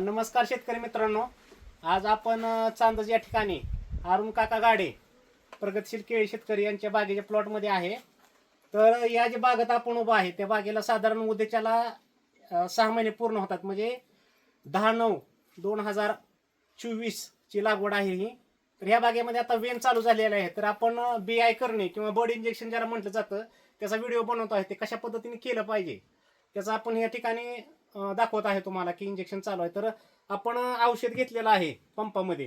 नमस्कार शेतकरी मित्रांनो. आज आपण चांदज या ठिकाणी अरुण काका गाडे प्रगतशील केळी शेतकरी यांच्या बागेच्या प्लॉटमध्ये आहे. तर या जे बागेत आपण उभा आहे त्या बागेला साधारण उद्याच्याला सहा महिने पूर्ण होतात. म्हणजे दहा नऊ दोन हजार चोवीसची लागवड आहे ही. तर ह्या बागेमध्ये आता वेन चालू झालेला आहे तर आपण बी आय करणे किंवा बर्ड इंजेक्शन ज्याला म्हटलं जातं त्याचा व्हिडिओ बनवतो आहे. ते कशा पद्धतीने केलं पाहिजे त्याचा आपण या ठिकाणी दाखवत आहे तुम्हाला की इंजेक्शन चालू आहे. तर आपण औषध घेतलेलं आहे पंपामध्ये.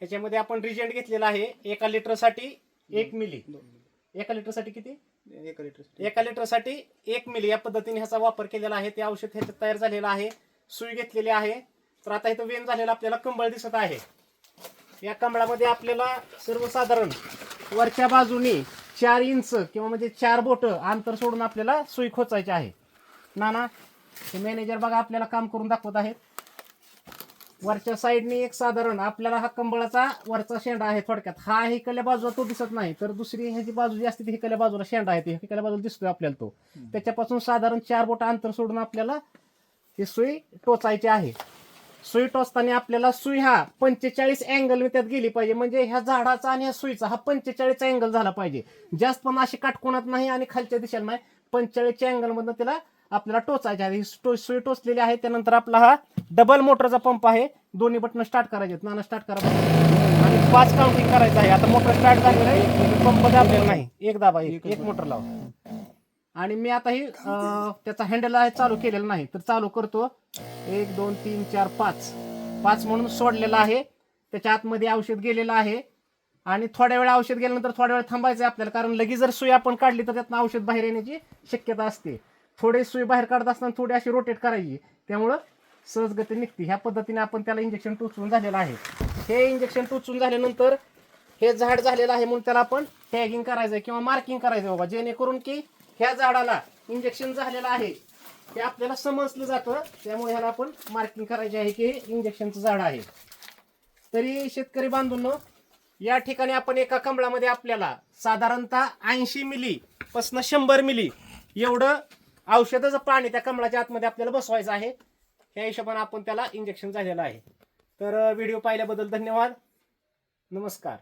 ह्याच्यामध्ये आपण रिजंट घेतलेला आहे एका लिटरसाठी एक मिली. एका लिटरसाठी किती? एक लिटर एका लिटरसाठी एक मिली. या पद्धतीने ह्याचा वापर केलेला आहे. ते औषध ह्याच्यात तयार झालेलं आहे. सुई घेतलेली आहे. तर आता इथं वेन झालेला आपल्याला कंबळ दिसत आहे. या कंबळामध्ये आपल्याला सर्वसाधारण वरच्या बाजूनी चार इंच किंवा म्हणजे चार बोट अंतर सोडून आपल्याला सुई खोचायची आहे. नाना हे मॅनेजर बघा आपल्याला काम करून दाखवत आहेत. वरच्या साईडने एक साधारण आपल्याला हा कंबळाचा वरचा शेंडा आहे थोडक्यात. हा हिकल्या बाजूला तो दिसत नाही तर दुसरी ह्याची बाजू जी असते ती हिकल्या बाजूला शेंडा आहे. ती हिकल्या बाजूला दिसतोय आपल्याला तो. त्याच्यापासून साधारण चार बोट अंतर सोडून आपल्याला ही सुई टोचायची आहे. सुई टोचताना आपल्याला सुई हा पंचेचाळीस अँगल त्यात गेली पाहिजे. म्हणजे ह्या झाडाचा आणि ह्या सुईचा हा पंचेचाळीस अँगल झाला पाहिजे. जास्त पण अशी काटकोणात नाही आणि खालच्या दिशेला नाही. पंचेचाळीसच्या अँगल मधनं त्याला आपल्याला टोचायचे आहे. ही सुई टोचलेली आहे. त्यानंतर आपला हा डबल मोटरचा पंप आहे. दोन्ही बटन स्टार्ट करायचे आहेत. नाना स्टार्ट करा आणि पाच काउंटिंग करायचं आहे. आता मोटर स्टार्ट झाली आहे पंप दाबलेला नाही. एक दाबा एक एक मोटर लावा. आणि मी आता ही त्याचा हँडल आहे चालू केलेला नाही. तर चालू करतो. एक दोन तीन चार पाच. पाच म्हणून सोडलेला आहे. त्याच्या आतमध्ये औषध गेलेलं आहे. आणि थोड्या वेळ औषध गेल्यानंतर थोड्या वेळ थांबायचं आहे आपल्याला. कारण लगेच जर सुई आपण काढली तर त्यातनं औषध बाहेर येण्याची शक्यता असते. थोडी सुई बाहेर काढत असताना थोडी अशी रोटेट करायची. त्यामुळं सहजगती निघते. ह्या पद्धतीने आपण त्याला इंजेक्शन टोचून झालेलं आहे. हे इंजेक्शन टोचून झाल्यानंतर हे झाड झालेलं आहे म्हणून त्याला आपण टॅगिंग करायचं किंवा मार्किंग करायचं बाबा. जेणेकरून की ह्या झाडाला इंजेक्शन झालेलं आहे. हे आपल्याला समजलं जातं. त्यामुळे ह्याला आपण मार्किंग करायचे आहे की हे इंजेक्शनचं झाड आहे. तरी शेतकरी बांधून या ठिकाणी आपण एका कमळामध्ये आपल्याला साधारणतः ऐंशी मिली पासनं शंभर मिली एवढं औषधाचं पाणी त्या कमळाच्या आतमध्ये आपल्याला बसवायचं आहे. ह्या हिशोबाने आपण त्याला इंजेक्शन झालेलं आहे. तर व्हिडिओ पाहिल्याबद्दल धन्यवाद. नमस्कार.